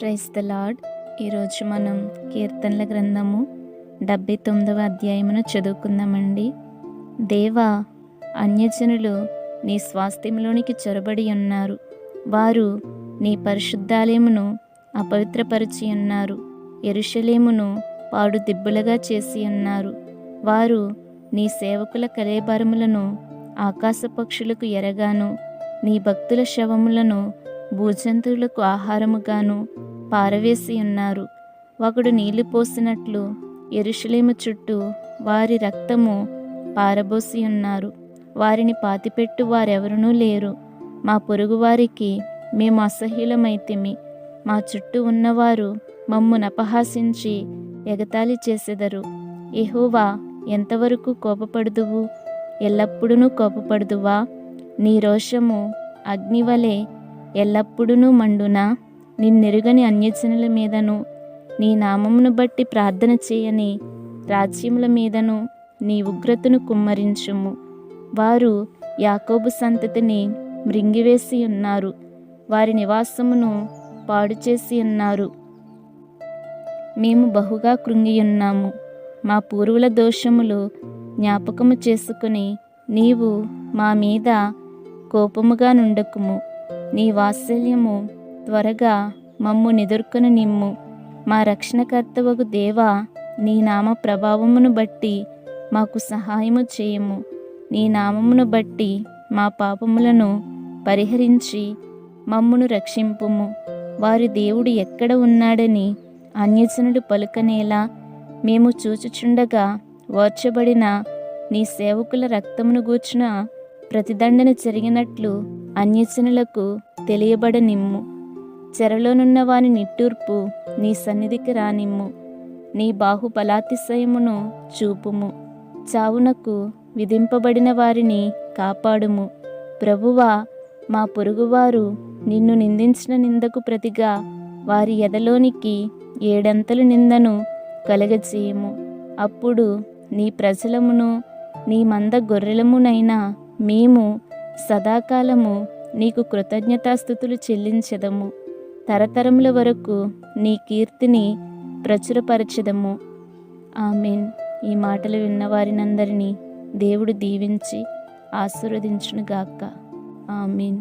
Praise the lord ఈరోజు మనం కీర్తనల గ్రంథము డెబ్బై తొమ్మిదవ అధ్యాయమును చదువుకుందామండి. దేవా అన్యజనులు నీ స్వాస్థ్యంలోనికి చొరబడి ఉన్నారు. వారు నీ పరిశుద్ధాలయమును అపవిత్రపరిచి ఉన్నారు. ఎరుషలేమును పాడు దిబ్బులుగా చేసి ఉన్నారు. వారు నీ సేవకుల కలేబరములను ఆకాశ పక్షులకు ఎరగాను నీ భక్తుల శవములను భూజంతువులకు ఆహారముగాను పారవేసి ఉన్నారు. ఒకడు నీళ్ళు పోసినట్లు ఎరుషలేము చుట్టూ వారి రక్తము పారబోసి ఉన్నారు. వారిని పాతిపెట్టు వారెవరునూ లేరు. మా పొరుగువారికి మేము అసహ్యులమైతిమి. మా చుట్టూ ఉన్నవారు మమ్మును అపహాసించి ఎగతాళి చేసెదరు. ఎహోవా ఎంతవరకు కోపపడుదువు? ఎల్లప్పుడూ కోపపడుదువా? నీ రోషము అగ్నివలే ఎల్లప్పుడూ మండునా? నిన్నెరుగని అన్యజనుల మీదను నీ నామమును బట్టి ప్రార్థన చేయని రాజ్యముల మీదను నీ ఉగ్రతను కుమ్మరించుము. వారు యాకోబు సంతతిని మృంగివేసి ఉన్నారు. వారి నివాసమును పాడు చేసి ఉన్నారు. మేము బహుగా కృంగియున్నాము మా పూర్వుల దోషములు జ్ఞాపకము చేసుకుని నీవు మా మీద కోపముగా నుండకుము. నీ వాత్సల్యము త్వరగా మమ్ము నిదుర్కొని నిమ్ము. మా రక్షణకర్తవకు దేవా నీ నామ ప్రభావమును బట్టి మాకు సహాయము చేయము. నీ నామమును బట్టి మా పాపములను పరిహరించి మమ్మును రక్షింపుము. వారి దేవుడు ఎక్కడ ఉన్నాడని అన్యజనుడు పలుకనేలా మేము చూచుచుండగా ఓర్చబడిన నీ సేవకుల రక్తమును గూర్చిన ప్రతిదండన జరిగినట్లు అన్యజనులకు తెలియబడనిమ్ము. చెరలోనున్న వాని నిట్టూర్పు నీ సన్నిధికి రానిమ్ము. నీ బాహుబలాతిశయమును చూపుము. చావునకు విధింపబడిన వారిని కాపాడుము. ప్రభువా మా పొరుగువారు నిన్ను నిందించిన నిందకు ప్రతిగా వారి ఎదలోనికి ఏడంతలు నిందను కలగజేయము. అప్పుడు నీ ప్రజలమును నీ మంద గొర్రెలమునైనా మేము సదాకాలము నీకు కృతజ్ఞతాస్థుతులు చెల్లించదము. తరతరముల వరకు నీ కీర్తిని ప్రచురపరచదము. ఆమెన్. ఈ మాటలు విన్న వారినందరినీ దేవుడు దీవించి ఆశీర్వదించునుగాక. ఆమెన్.